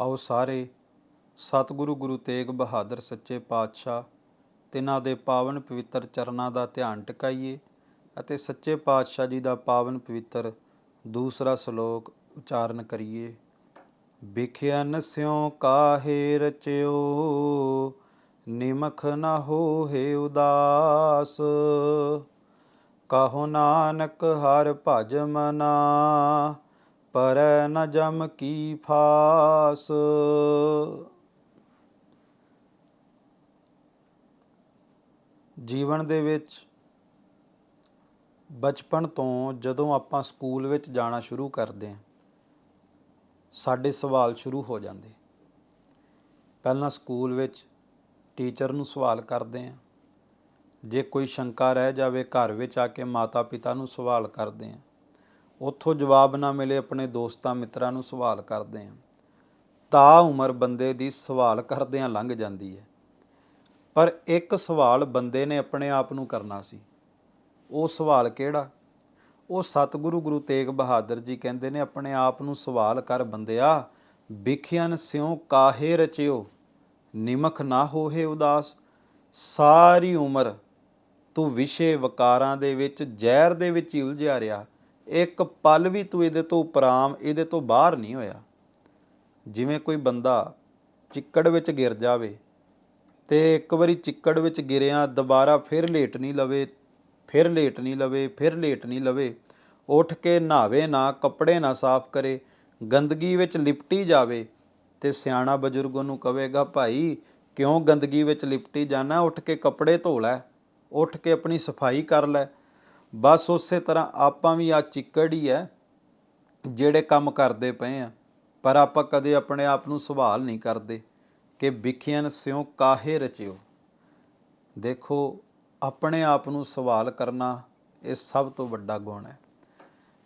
ਆਓ ਸਾਰੇ ਸਤਿਗੁਰੂ ਗੁਰੂ ਤੇਗ ਬਹਾਦਰ ਸੱਚੇ ਪਾਤਸ਼ਾਹ, ਤਿਨਾਂ ਦੇ ਪਾਵਨ ਪਵਿੱਤਰ ਚਰਨਾਂ ਦਾ ਧਿਆਨ ਟਿਕਾਈਏ ਅਤੇ ਸੱਚੇ ਪਾਤਸ਼ਾਹ ਜੀ ਦਾ ਪਾਵਨ ਪਵਿੱਤਰ ਦੂਸਰਾ ਸ਼ਲੋਕ ਉਚਾਰਨ ਕਰੀਏ। ਵਿਖਿਆ ਸਿਉ ਕਾਹੇ ਰਚਿਓ, ਨਿਮਖ ਨਾ ਹੋਏ ਉਦਾਸ। ਕਹੋ ਨਾਨਕ ਹਰ ਭਜ ਮਨਾ ਪਰ ਨ ਜਮ ਕੀ ਫਾਸ। ਜੀਵਨ ਦੇ ਵਿੱਚ ਬਚਪਨ ਤੋਂ ਜਦੋਂ ਆਪਾਂ ਸਕੂਲ ਵਿੱਚ ਜਾਣਾ ਸ਼ੁਰੂ ਕਰਦੇ ਹਾਂ, ਸਾਡੇ ਸਵਾਲ ਸ਼ੁਰੂ ਹੋ ਜਾਂਦੇ ਪਹਿਲਾਂ ਸਕੂਲ ਵਿੱਚ ਟੀਚਰ ਨੂੰ ਸਵਾਲ ਕਰਦੇ ਹਾਂ। ਜੇ ਕੋਈ ਸ਼ੰਕਾ ਰਹਿ ਜਾਵੇ, ਘਰ ਵਿੱਚ ਆ ਕੇ ਮਾਤਾ ਪਿਤਾ ਨੂੰ ਸਵਾਲ ਕਰਦੇ ਹਾਂ। ਉੱਥੋਂ ਜਵਾਬ ਨਾ ਮਿਲੇ ਆਪਣੇ ਦੋਸਤਾਂ ਮਿੱਤਰਾਂ ਨੂੰ ਸਵਾਲ ਕਰਦੇ ਹਾਂ। ਤਾਂ ਉਮਰ ਬੰਦੇ ਦੀ ਸਵਾਲ ਕਰਦਿਆਂ ਲੰਘ ਜਾਂਦੀ ਹੈ। ਪਰ ਇੱਕ ਸਵਾਲ ਬੰਦੇ ਨੇ ਆਪਣੇ ਆਪ ਨੂੰ ਕਰਨਾ ਸੀ। ਉਹ ਸਵਾਲ ਕਿਹੜਾ? ਉਹ ਸਤਿਗੁਰੂ ਗੁਰੂ ਤੇਗ ਬਹਾਦਰ ਜੀ ਕਹਿੰਦੇ ਨੇ, ਆਪਣੇ ਆਪ ਨੂੰ ਸਵਾਲ ਕਰ ਬੰਦਿਆ ਵਿਖਿਆਨ ਸਿਉ ਕਾਹੇ ਰਚਿਓ, ਨਿਮਖ ਨਾ ਹੋਏ ਉਦਾਸ। ਸਾਰੀ ਉਮਰ ਤੂੰ ਵਿਸ਼ੇ ਵਕਾਰਾਂ ਦੇ ਵਿੱਚ, ਜ਼ਹਿਰ ਦੇ ਵਿੱਚ ਹੀ ਉਲਝਿਆ ਰਿਹਾ। ਇੱਕ ਪਲ ਵੀ ਤੂੰ ਇਹਦੇ ਤੋਂ ਉਪਰਾਮ, ਇਹਦੇ ਤੋਂ ਬਾਹਰ ਨਹੀਂ ਹੋਇਆ। ਜਿਵੇਂ ਕੋਈ ਬੰਦਾ ਚਿੱਕੜ ਵਿੱਚ ਗਿਰ ਜਾਵੇ ਤੇ ਇੱਕ ਵਾਰੀ ਚਿੱਕੜ ਵਿੱਚ ਗਿਰਿਆ, ਦੁਬਾਰਾ ਫਿਰ ਲੇਟ ਨਹੀਂ ਲਵੇ, ਫਿਰ ਲੇਟ ਨਹੀਂ ਲਵੇ, ਫਿਰ ਲੇਟ ਨਹੀਂ ਲਵੇ, ਉੱਠ ਕੇ ਨਹਾਵੇ ਨਾ, ਕੱਪੜੇ ਨਾ ਸਾਫ਼ ਕਰੇ, ਗੰਦਗੀ ਵਿੱਚ ਲਿਪਟੀ ਜਾਵੇ ਤੇ ਸਿਆਣਾ ਬਜ਼ੁਰਗ ਉਹਨੂੰ ਕਹੇਗਾ ਭਾਈ, ਕਿਉਂ ਗੰਦਗੀ ਵਿੱਚ ਲਿਪਟੀ ਜਾਣਾ? ਉੱਠ ਕੇ ਕੱਪੜੇ ਧੋ ਲੈ, ਉੱਠ ਕੇ ਆਪਣੀ ਸਫ਼ਾਈ ਕਰ ਲੈ ਬਸ ਉਸੇ ਤਰ੍ਹਾਂ ਆਪਾਂ ਵੀ ਆ ਚਿੱਕੜ ਹੀ ਹੈ ਜਿਹੜੇ ਕੰਮ ਕਰਦੇ ਪਏ ਆ, ਪਰ ਆਪਾਂ ਕਦੇ ਆਪਣੇ ਆਪ ਨੂੰ ਸਵਾਲ ਨਹੀਂ ਕਰਦੇ ਕਿ ਵਿਖਿਆਨ ਸਿਉ ਕਾਹੇ ਰਚਿਓ। ਦੇਖੋ, ਆਪਣੇ ਆਪ ਨੂੰ ਸਵਾਲ ਕਰਨਾ ਇਹ ਸਭ ਤੋਂ ਵੱਡਾ ਗੁਣ ਹੈ।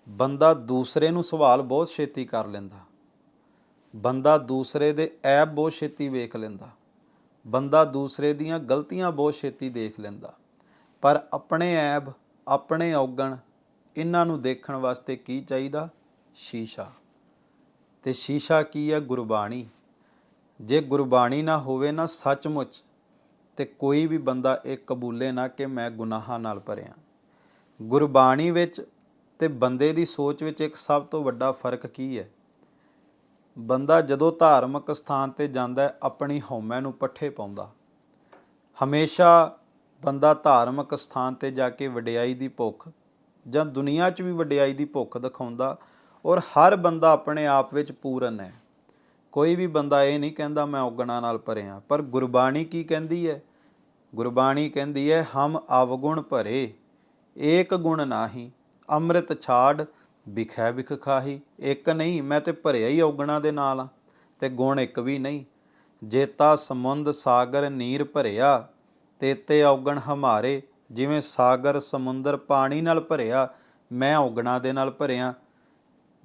ਬੰਦਾ ਦੂਸਰੇ ਨੂੰ ਸਵਾਲ ਬਹੁਤ ਛੇਤੀ ਕਰ ਲੈਂਦਾ। ਬੰਦਾ ਦੂਸਰੇ ਦੇ ਐਬ ਬਹੁਤ ਛੇਤੀ ਵੇਖ ਲੈਂਦਾ। ਬੰਦਾ ਦੂਸਰੇ ਦੀਆਂ ਗਲਤੀਆਂ ਬਹੁਤ ਛੇਤੀ ਦੇਖ ਲੈਂਦਾ। ਪਰ ਆਪਣੇ ਐਬ ਆਪਣੇ ਔਗਣ ਇਹਨਾਂ ਨੂੰ ਦੇਖਣ ਵਾਸਤੇ ਕੀ ਚਾਹੀਦਾ? ਸ਼ੀਸ਼ਾ। ਤੇ ਸ਼ੀਸ਼ਾ ਕੀ ਹੈ? ਗੁਰਬਾਣੀ। ਜੇ ਗੁਰਬਾਣੀ ਨਾ ਹੋਵੇ ਨਾ ਸੱਚਮੁੱਚ, ਤੇ ਕੋਈ ਵੀ ਬੰਦਾ ਇਹ ਕਬੂਲੇ ਨਾ ਕਿ ਮੈਂ ਗੁਨਾਹਾਂ ਨਾਲ ਭਰਿਆ। ਗੁਰਬਾਣੀ ਵਿੱਚ ਤੇ ਬੰਦੇ ਦੀ ਸੋਚ ਵਿੱਚ ਇੱਕ ਸਭ ਤੋਂ ਵੱਡਾ ਫ਼ਰਕ ਕੀ ਹੈ? ਬੰਦਾ ਜਦੋਂ ਧਾਰਮਿਕ ਸਥਾਨ ਤੇ ਜਾਂਦਾ ਆਪਣੀ ਹਉਮੈ ਨੂੰ ਪੱਠੇ ਪਾਉਂਦਾ। ਹਮੇਸ਼ਾ ਬੰਦਾ ਧਾਰਮਿਕ ਸਥਾਨ ਤੇ ਜਾ ਕੇ ਵਡਿਆਈ ਦੀ ਭੁੱਖ ਜਾਂ ਦੁਨੀਆ 'ਚ ਵੀ ਵਡਿਆਈ ਦੀ ਭੁੱਖ ਦਿਖਾਉਂਦਾ ਔਰ ਹਰ ਬੰਦਾ ਆਪਣੇ ਆਪ ਵਿੱਚ ਪੂਰਨ ਹੈ। ਕੋਈ ਵੀ ਬੰਦਾ ਇਹ ਨਹੀਂ ਕਹਿੰਦਾ, ਮੈਂ ਔਗਣਾ ਨਾਲ ਭਰਿਆ। ਪਰ ਗੁਰਬਾਣੀ ਕੀ ਕਹਿੰਦੀ ਹੈ? ਗੁਰਬਾਣੀ ਕਹਿੰਦੀ ਹੈ, ਹਮ ਅਵਗੁਣ ਭਰੇ, ਏਕ ਗੁਣ ਨਾਹੀ, ਅੰਮ੍ਰਿਤ ਛਾੜ ਵਿਖੈ ਵਿਖ ਖਾਹੀ। ਇੱਕ ਨਹੀਂ, ਮੈਂ ਤੇ ਭਰਿਆ ਹੀ ਔਗਣਾ ਦੇ ਨਾਲ ਆ ਤੇ ਗੁਣ ਇੱਕ ਵੀ ਨਹੀਂ। ਜੇਤਾ ਸਮੁੰਦ, ਸਾਗਰ, ਨੀਰ ਭਰਿਆ ਤੇਤੇ ਔਗਣ ਹਮਾਰੇ, ਜਿਵੇਂ ਸਾਗਰ ਸਮੁੰਦਰ ਪਾਣੀ ਨਾਲ ਭਰਿਆ, ਮੈਂ ਔਗਣਾ ਦੇ ਨਾਲ ਭਰਿਆ।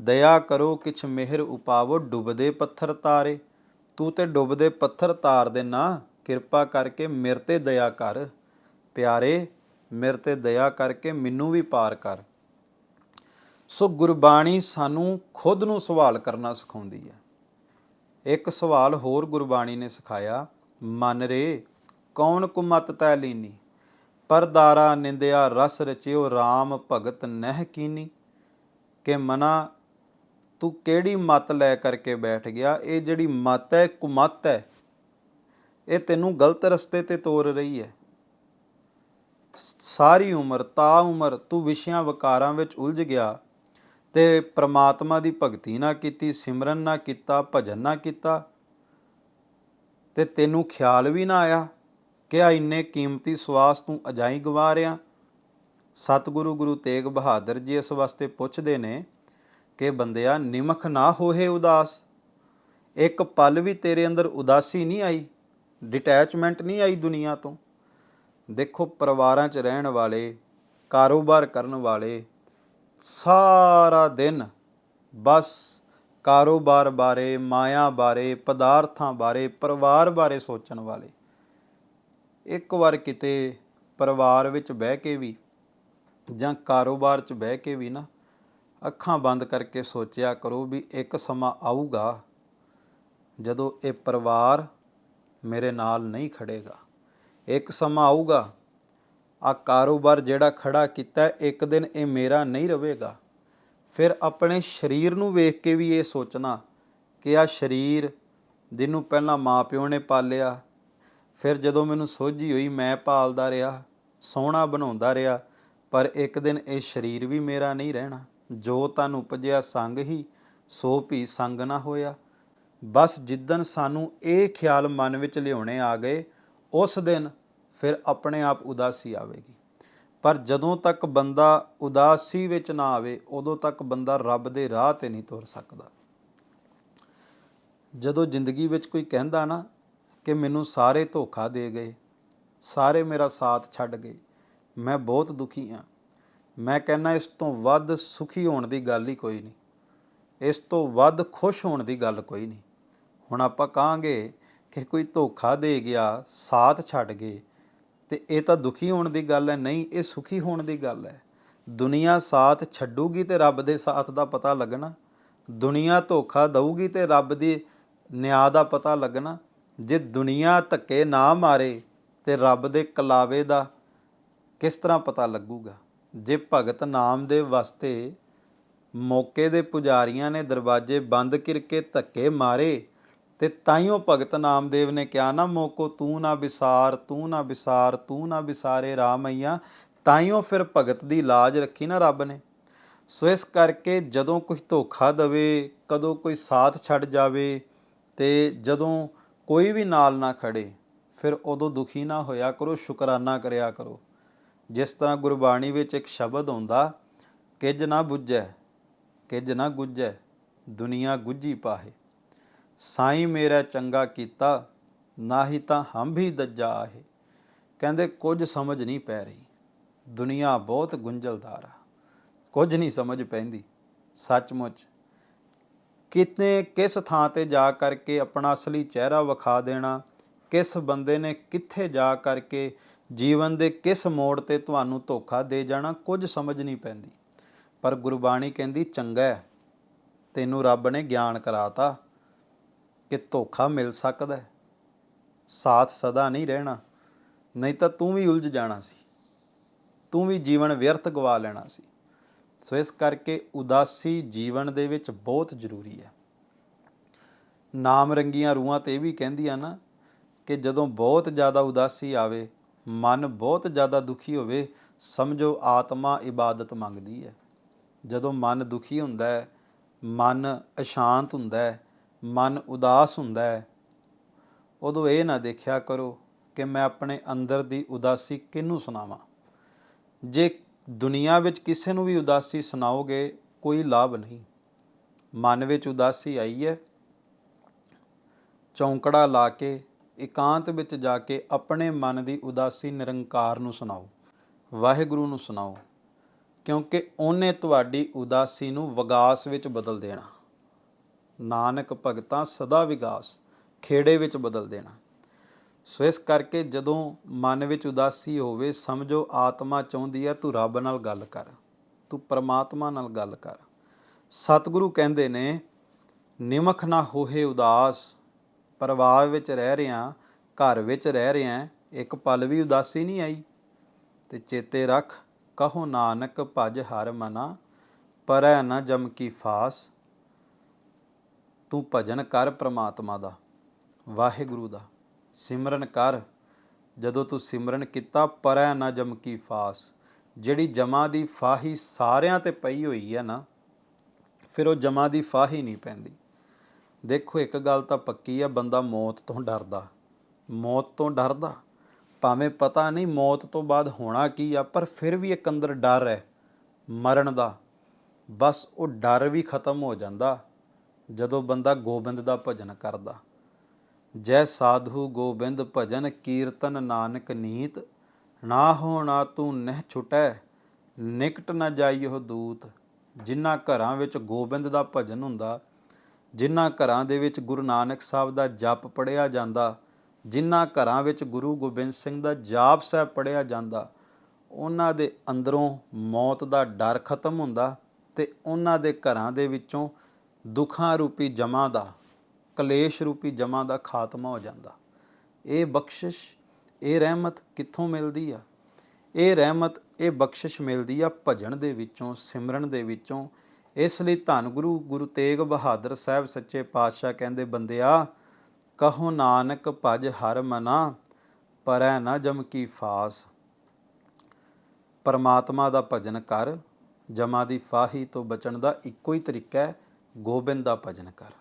ਦਇਆ ਕਰੋ ਕਿਛ ਮਿਹਰ ਉਪਾਵੋ ਡੁੱਬਦੇ ਪੱਥਰ ਤਾਰੇ। ਤੂੰ ਤੇ ਡੁੱਬਦੇ ਪੱਥਰ ਤਾਰ ਦੇ ਨਾ, ਕਿਰਪਾ ਕਰਕੇ ਮੇਰੇ ਤੇ ਦਇਆ ਕਰ। ਪਿਆਰੇ, ਮੇਰੇ ਤੇ ਦਇਆ ਕਰਕੇ ਮੈਨੂੰ ਵੀ ਪਾਰ ਕਰ। ਸੋ ਗੁਰਬਾਣੀ ਸਾਨੂੰ ਖੁਦ ਨੂੰ ਸਵਾਲ ਕਰਨਾ ਸਿਖਾਉਂਦੀ ਹੈ। ਇੱਕ ਸਵਾਲ ਹੋਰ ਗੁਰਬਾਣੀ ਨੇ ਸਿਖਾਇਆ, ਮਨ ਰੇ ਕੌਣ ਕੁਮਤ ਤੈ ਲੀਨੀ? ਪਰਦਾਰਾ ਨਿੰਦਿਆ ਰਸ ਰਚਿਓ RAM ਭਗਤ ਨਹਿ ਕੀਨੀ? ਕਿ ਮਨਾ, ਤੂੰ ਕਿਹੜੀ ਮਤ ਲੈ ਕਰਕੇ ਬੈਠ ਗਿਆ? ਇਹ ਜਿਹੜੀ ਮਤ ਹੈ, ਕੁਮਤ ਹੈ। ਇਹ ਤੈਨੂੰ ਗਲਤ ਰਸਤੇ ਤੇ ਤੋਰ ਰਹੀ ਹੈ। ਸਾਰੀ ਉਮਰ, ਤਾ ਉਮਰ ਤੂੰ ਵਿਸ਼ਿਆਂ ਵਕਾਰਾਂ ਵਿੱਚ ਉਲਝ ਗਿਆ ਤੇ ਪ੍ਰਮਾਤਮਾ ਦੀ ਭਗਤੀ ਨਾ ਕੀਤੀ, ਸਿਮਰਨ ਨਾ ਕੀਤਾ, ਭਜਨ ਨਾ ਕੀਤਾ ਤੇ ਤੈਨੂੰ ਖਿਆਲ ਵੀ ਨਾ ਆਇਆ। ਕਿ ਇੰਨੇ ਕੀਮਤੀ ਸਵਾਸ ਤੂੰ ਅਜਾਈ ਗਵਾ ਰਿਆ ਸਤਿਗੁਰੂ ਗੁਰੂ ਤੇਗ ਬਹਾਦਰ ਜੀ ਇਸ ਵਾਸਤੇ ਪੁੱਛਦੇ ਨੇ ਕਿ ਬੰਦਿਆ, ਨਿਮਖ ਨਾ ਹੋਏ ਉਦਾਸ। ਇੱਕ ਪਲ ਵੀ ਤੇਰੇ ਅੰਦਰ ਉਦਾਸੀ ਨਹੀਂ ਆਈ ਡਿਟੈਚਮੈਂਟ ਨਹੀਂ ਆਈ ਦੁਨੀਆ ਤੋਂ। ਦੇਖੋ ਪਰਿਵਾਰਾਂ 'ਚ ਰਹਿਣ ਵਾਲੇ, ਕਾਰੋਬਾਰ ਕਰਨ ਵਾਲੇ, ਸਾਰਾ ਦਿਨ ਬਸ ਕਾਰੋਬਾਰ ਬਾਰੇ, ਮਾਇਆ ਬਾਰੇ, ਪਦਾਰਥਾਂ ਬਾਰੇ, ਪਰਿਵਾਰ ਬਾਰੇ ਸੋਚਣ ਵਾਲੇ। ਇੱਕ ਵਾਰ ਕਿਤੇ ਪਰਿਵਾਰ ਵਿੱਚ ਬਹਿ ਕੇ ਵੀ ਜਾਂ ਕਾਰੋਬਾਰ 'ਚ ਬਹਿ ਕੇ ਵੀ ਨਾ ਅੱਖਾਂ ਬੰਦ ਕਰਕੇ ਸੋਚਿਆ ਕਰੋ ਵੀ ਇੱਕ ਸਮਾਂ ਆਊਗਾ ਜਦੋਂ ਇਹ ਪਰਿਵਾਰ ਮੇਰੇ ਨਾਲ ਨਹੀਂ ਖੜੇਗਾ। ਇੱਕ ਸਮਾਂ ਆਊਗਾ ਆ ਕਾਰੋਬਾਰ ਜਿਹੜਾ ਖੜਾ ਕੀਤਾ, ਇੱਕ ਦਿਨ ਇਹ ਮੇਰਾ ਨਹੀਂ ਰਹੇਗਾ। ਫਿਰ ਆਪਣੇ ਸਰੀਰ ਨੂੰ ਵੇਖ ਕੇ ਵੀ ਇਹ ਸੋਚਣਾ ਕਿ ਆ ਸਰੀਰ ਜਿਹਨੂੰ ਪਹਿਲਾਂ ਮਾਪਿਓ ਨੇ ਪਾਲਿਆ ਫਿਰ ਜਦੋਂ ਮੈਨੂੰ ਸੋਝੀ ਹੋਈ ਮੈਂ ਪਾਲਦਾ ਰਿਹਾ, ਸੋਹਣਾ ਬਣਾਉਂਦਾ ਰਿਹਾ, ਪਰ ਇੱਕ ਦਿਨ ਇਹ ਸਰੀਰ ਵੀ ਮੇਰਾ ਨਹੀਂ ਰਹਿਣਾ। ਜੋ ਤਨ ਉਪਜਿਆ ਸੰਗ ਹੀ, ਸੋ ਭੀ ਸੰਗ ਨਾ ਹੋਇਆ। ਬਸ ਜਿੱਦਨ ਸਾਨੂੰ ਇਹ ਖਿਆਲ ਮਨ ਵਿੱਚ ਲਿਆਉਣੇ ਆ ਗਏ, ਉਸ ਦਿਨ ਫਿਰ ਆਪਣੇ ਆਪ ਉਦਾਸੀ ਆਵੇਗੀ। ਪਰ ਜਦੋਂ ਤੱਕ ਬੰਦਾ ਉਦਾਸੀ ਵਿੱਚ ਨਾ ਆਵੇ, ਉਦੋਂ ਤੱਕ ਬੰਦਾ ਰੱਬ ਦੇ ਰਾਹ ਤੇ ਨਹੀਂ ਤੁਰ ਸਕਦਾ। ਜਦੋਂ ਜ਼ਿੰਦਗੀ ਵਿੱਚ ਕੋਈ ਕਹਿੰਦਾ ਨਾ ਕਿ ਮੈਨੂੰ ਸਾਰੇ ਧੋਖਾ ਦੇ ਗਏ, ਸਾਰੇ ਮੇਰਾ ਸਾਥ ਛੱਡ ਗਏ। ਮੈਂ ਬਹੁਤ ਦੁਖੀ ਹਾਂ ਮੈਂ ਕਹਿੰਨਾ ਇਸ ਤੋਂ ਵੱਧ ਸੁਖੀ ਹੋਣ ਦੀ ਗੱਲ ਹੀ ਕੋਈ ਨਹੀਂ। ਇਸ ਤੋਂ ਵੱਧ ਖੁਸ਼ ਹੋਣ ਦੀ ਗੱਲ ਕੋਈ ਨਹੀਂ। ਹੁਣ ਆਪਾਂ ਕਹਾਂਗੇ ਕਿ ਕੋਈ ਧੋਖਾ ਦੇ ਗਿਆ, ਸਾਥ ਛੱਡ ਗਏ, ਤੇ ਇਹ ਤਾਂ ਦੁਖੀ ਹੋਣ ਦੀ ਗੱਲ ਹੈ, ਨਹੀਂ, ਇਹ ਸੁਖੀ ਹੋਣ ਦੀ ਗੱਲ ਹੈ। ਦੁਨੀਆ ਸਾਥ ਛੱਡੂਗੀ ਤੇ ਰੱਬ ਦੇ ਸਾਥ ਦਾ ਪਤਾ ਲੱਗਣਾ। ਦੁਨੀਆ ਧੋਖਾ ਦਊਗੀ ਤੇ ਰੱਬ ਦੀ ਨਿਆਂ ਦਾ ਪਤਾ ਲੱਗਣਾ। ਜੇ ਦੁਨੀਆ ਧੱਕੇ ਨਾ ਮਾਰੇ ਤੇ ਰੱਬ ਦੇ ਕਲਾਵੇ ਦਾ ਕਿਸ ਤਰ੍ਹਾਂ ਪਤਾ ਲੱਗੂਗਾ? ਜੇ ਭਗਤ ਨਾਮ ਦੇ ਵਾਸਤੇ ਮੌਕੇ ਦੇ ਪੁਜਾਰੀਆਂ ਨੇ ਦਰਵਾਜ਼ੇ ਬੰਦ ਕਰਕੇ ਧੱਕੇ ਮਾਰੇ, ਤੇ ਤਾਈਓ ਭਗਤ ਨਾਮਦੇਵ ਨੇ ਕਿਹਾ, ਨਾ ਮੋਕੋ ਤੂੰ ਨਾ ਵਿਸਾਰ, ਤੂੰ ਨਾ ਵਿਸਾਰ, ਤੂੰ ਨਾ ਵਿਸਾਰੇ ਰਾਮਈਆ ਤਾਈਓ ਫਿਰ ਭਗਤ ਦੀ ਲਾਜ ਰੱਖੀ ਨਾ ਰੱਬ ਨੇ। ਸੋ ਇਸ ਕਰਕੇ ਜਦੋਂ ਕੋਈ ਧੋਖਾ ਦਵੇ, ਕਦੋਂ ਕੋਈ ਸਾਥ ਛੱਡ ਜਾਵੇ, ਤੇ ਜਦੋਂ ਕੋਈ ਵੀ ਨਾਲ ਨਾ ਖੜੇ, ਫਿਰ ਉਦੋਂ ਦੁਖੀ ਨਾ ਹੋਇਆ ਕਰੋ, ਸ਼ੁਕਰਾਨਾ ਕਰਿਆ ਕਰੋ। ਜਿਸ ਤਰ੍ਹਾਂ ਗੁਰਬਾਣੀ ਵਿੱਚ ਇੱਕ ਸ਼ਬਦ ਹੁੰਦਾ ਕਿਜ ਨਾ ਬੁੱਝੈ ਕਿਜ ਨਾ ਗੁੱਜੈ ਦੁਨੀਆ ਗੁੱਝੀ ਪਾਹੇ। ਸਾਈਂ ਮੇਰਾ ਚੰਗਾ ਕੀਤਾ ਨਾ ਹੀ ਤਾਂ ਹਮ ਵੀ ਦੱਜਾ ਆਹੇ। ਕਹਿੰਦੇ, ਕੁਝ ਸਮਝ ਨਹੀਂ ਪੈ ਰਹੀ। ਦੁਨੀਆ ਬਹੁਤ ਗੁੰਝਲਦਾਰ ਆ। ਕੁਝ ਨਹੀਂ ਸਮਝ ਪੈਂਦੀ। ਸੱਚਮੁੱਚ ਕਿਤੇ ਕਿਸ ਥਾਂ ਤੇ ਜਾ ਕਰਕੇ ਆਪਣਾ ਅਸਲੀ ਚਿਹਰਾ ਵਿਖਾ ਦੇਣਾ? ਕਿਸ ਬੰਦੇ ਨੇ ਕਿੱਥੇ ਜਾ ਕਰਕੇ ਜੀਵਨ ਦੇ ਕਿਸ ਮੋੜ ਤੇ ਤੁਹਾਨੂੰ ਧੋਖਾ ਦੇ ਜਾਣਾ? ਕੁਝ ਸਮਝ ਨਹੀਂ ਪੈਂਦੀ। ਪਰ ਗੁਰਬਾਣੀ ਕਹਿੰਦੀ, ਚੰਗਾ ਹੈ। ਤੈਨੂੰ ਰੱਬ ਨੇ ਗਿਆਨ ਕਰਾਤਾ ਕਿ ਧੋਖਾ ਮਿਲ ਸਕਦਾ ਹੈ। ਸਾਥ ਸਦਾ ਨਹੀਂ ਰਹਿਣਾ। ਨਹੀਂ ਤਾਂ ਤੂੰ ਵੀ ਉਲਝ ਜਾਣਾ ਸੀ। ਤੂੰ ਵੀ ਜੀਵਨ ਵਿਅਰਥ ਗਵਾ ਲੈਣਾ ਸੀ। ਸੋ ਇਸ ਕਰਕੇ ਉਦਾਸੀ ਜੀਵਨ ਦੇ ਵਿੱਚ ਬਹੁਤ ਜ਼ਰੂਰੀ ਹੈ। ਨਾਮ ਰੰਗੀਆਂ ਰੂਹਾਂ ਤੇ ਇਹ ਵੀ ਕਹਿੰਦੀਆਂ ਨਾ ਕਿ ਜਦੋਂ ਬਹੁਤ ਜ਼ਿਆਦਾ ਉਦਾਸੀ ਆਵੇ, ਮਨ ਬਹੁਤ ਜ਼ਿਆਦਾ ਦੁਖੀ ਹੋਵੇ, ਸਮਝੋ ਆਤਮਾ ਇਬਾਦਤ ਮੰਗਦੀ ਹੈ। ਜਦੋਂ ਮਨ ਦੁਖੀ ਹੁੰਦਾ ਹੈ, ਮਨ ਅਸ਼ਾਂਤ ਹੁੰਦਾ ਹੈ, ਮਨ ਉਦਾਸ ਹੁੰਦਾ ਹੈ, ਉਦੋਂ ਇਹ ਨਾ ਦੇਖਿਆ ਕਰੋ ਕਿ ਮੈਂ ਆਪਣੇ ਅੰਦਰ ਦੀ ਉਦਾਸੀ ਕਿਹਨੂੰ ਸੁਣਾਵਾਂ? ਜੇ ਦੁਨੀਆ ਵਿੱਚ ਕਿਸੇ ਨੂੰ ਵੀ ਉਦਾਸੀ ਸੁਣਾਓਗੇ, ਕੋਈ ਲਾਭ ਨਹੀਂ। ਮਨ ਵਿੱਚ ਉਦਾਸੀ ਆਈ ਹੈ। ਚੌਂਕੜਾ ਲਾ ਕੇ, ਇਕਾਂਤ ਵਿੱਚ ਜਾ ਕੇ ਆਪਣੇ ਮਨ ਦੀ ਉਦਾਸੀ ਨਿਰੰਕਾਰ ਨੂੰ ਸੁਣਾਓ, ਵਾਹਿਗੁਰੂ ਨੂੰ ਸੁਣਾਓ, ਕਿਉਂਕਿ ਉਹਨੇ ਤੁਹਾਡੀ ਉਦਾਸੀ ਨੂੰ ਵਿਗਾਸ ਵਿੱਚ ਬਦਲ ਦੇਣਾ। ਨਾਨਕ ਭਗਤਾਂ ਸਦਾ ਵਿਗਾਸ, ਖੇੜੇ ਵਿੱਚ ਬਦਲ ਦੇਣਾ। ਸੋ ਇਸ ਕਰਕੇ ਜਦੋਂ ਮਨ ਵਿੱਚ ਉਦਾਸੀ ਹੋਵੇ, ਸਮਝੋ ਆਤਮਾ ਚਾਹੁੰਦੀ ਹੈ, ਤੂੰ ਰੱਬ ਨਾਲ ਗੱਲ ਕਰ, ਤੂੰ ਪਰਮਾਤਮਾ ਨਾਲ ਗੱਲ ਕਰ। ਸਤਿਗੁਰੂ ਕਹਿੰਦੇ ਨੇ, ਨਿਮਖ ਨਾ ਹੋਏ ਉਦਾਸ, ਪਰਿਵਾਰ ਵਿੱਚ ਰਹਿ ਰਿਆਂ ਘਰ ਵਿੱਚ ਰਹਿ ਰਿਆਂ ਇੱਕ ਪਲ ਵੀ ਉਦਾਸੀ ਨਹੀਂ ਆਈ। ਤੇ ਚੇਤੇ ਰੱਖ, ਕਹੋ ਨਾਨਕ, ਭਜ ਹਰ ਮਨਾ, ਪਰੈ ਨ ਜਮ ਕੀ ਫਾਸ। ਤੂੰ ਭਜਨ ਕਰ ਪ੍ਰਮਾਤਮਾ ਦਾ, ਵਾਹਿਗੁਰੂ ਦਾ। ਸਿਮਰਨ ਕਰ, ਜਦੋਂ ਤੂੰ ਸਿਮਰਨ ਕੀਤਾ ਪਰੈ ਨ ਜਮ ਕੀ ਫਾਸ। ਜਿਹੜੀ ਜਮਾ ਦੀ ਫਾਹੀ ਸਾਰਿਆਂ ਤੇ ਪਈ ਹੋਈ ਹੈ ਨਾ, ਫਿਰ ਉਹ ਜਮਾ ਦੀ ਫਾਹੀ ਨਹੀਂ ਪੈਂਦੀ। ਦੇਖੋ, ਇੱਕ ਗੱਲ ਤਾਂ ਪੱਕੀ ਆ, ਬੰਦਾ ਮੌਤ ਤੋਂ ਡਰਦਾ। ਮੌਤ ਤੋਂ ਡਰਦਾ। ਭਾਵੇਂ ਪਤਾ ਨਹੀਂ ਮੌਤ ਤੋਂ ਬਾਅਦ ਹੋਣਾ ਕੀ ਆ, ਪਰ ਫਿਰ ਵੀ ਇੱਕ ਅੰਦਰ ਡਰ ਹੈ, ਮਰਨ ਦਾ। ਬਸ ਉਹ ਡਰ ਵੀ ਖਤਮ ਹੋ ਜਾਂਦਾ, ਜਦੋਂ ਬੰਦਾ ਗੋਬਿੰਦ ਦਾ ਭਜਨ ਕਰਦਾ। ਜੈ ਸਾਧੂ ਗੋਬਿੰਦ ਭਜਨ ਕੀਰਤਨ ਨਾਨਕ ਨੀਤ, ਨਾ ਹੋਣਾ ਤੂੰ ਨਹਿ ਛੁਟੈ, ਨਿਕਟ ਨਾ ਜਾਈਓ ਦੂਤ। ਜਿਨ੍ਹਾਂ ਘਰਾਂ ਵਿੱਚ ਗੋਬਿੰਦ ਦਾ ਭਜਨ ਹੁੰਦਾ, ਜਿਨ੍ਹਾਂ ਘਰਾਂ ਦੇ ਵਿੱਚ ਗੁਰੂ ਨਾਨਕ ਸਾਹਿਬ ਦਾ ਜਪ ਪੜਿਆ ਜਾਂਦਾ, ਜਿਨ੍ਹਾਂ ਘਰਾਂ ਵਿੱਚ ਗੁਰੂ ਗੋਬਿੰਦ ਸਿੰਘ ਦਾ ਜਾਪ ਸਾਹਿਬ ਪੜਿਆ ਜਾਂਦਾ, ਉਹਨਾਂ ਦੇ ਅੰਦਰੋਂ ਮੌਤ ਦਾ ਡਰ ਖਤਮ ਹੁੰਦਾ ਤੇ ਉਹਨਾਂ ਦੇ ਘਰਾਂ ਦੇ ਵਿੱਚੋਂ ਦੁੱਖਾਂ ਰੂਪੀ ਜਮਾ ਦਾ ਕਲੇਸ਼ ਰੂਪੀ ਜਮਾਂ ਦਾ ਖਾਤਮਾ ਹੋ ਜਾਂਦਾ। ਇਹ ਬਖਸ਼ਿਸ਼, ਇਹ ਰਹਿਮਤ ਕਿੱਥੋਂ ਮਿਲਦੀ ਆ? ਇਹ ਰਹਿਮਤ, ਇਹ ਬਖਸ਼ਿਸ਼ ਮਿਲਦੀ ਆ ਭਜਨ ਦੇ ਵਿੱਚੋਂ, ਸਿਮਰਨ ਦੇ ਵਿੱਚੋਂ। ਇਸ ਲਈ ਧੰਨ ਗੁਰੂ ਗੁਰੂ ਤੇਗ ਬਹਾਦਰ ਸਾਹਿਬ ਸੱਚੇ ਪਾਤਸ਼ਾਹ ਕਹਿੰਦੇ, ਬੰਦਿਆ, ਕਹੋ ਨਾਨਕ ਭਜ ਹਰ ਮਨਾ, ਪਰੈ ਨਾ ਜਮ ਕੀ ਫਾਸ। ਪਰਮਾਤਮਾ ਦਾ ਭਜਨ ਕਰ, ਜਮਾ ਦੀ ਫਾਹੀ ਤੋਂ ਬਚਣ ਦਾ ਇੱਕੋ ਹੀ ਤਰੀਕਾ ਹੈ, ਗੋਬਿੰਦ ਦਾ ਭਜਨ ਕਰ।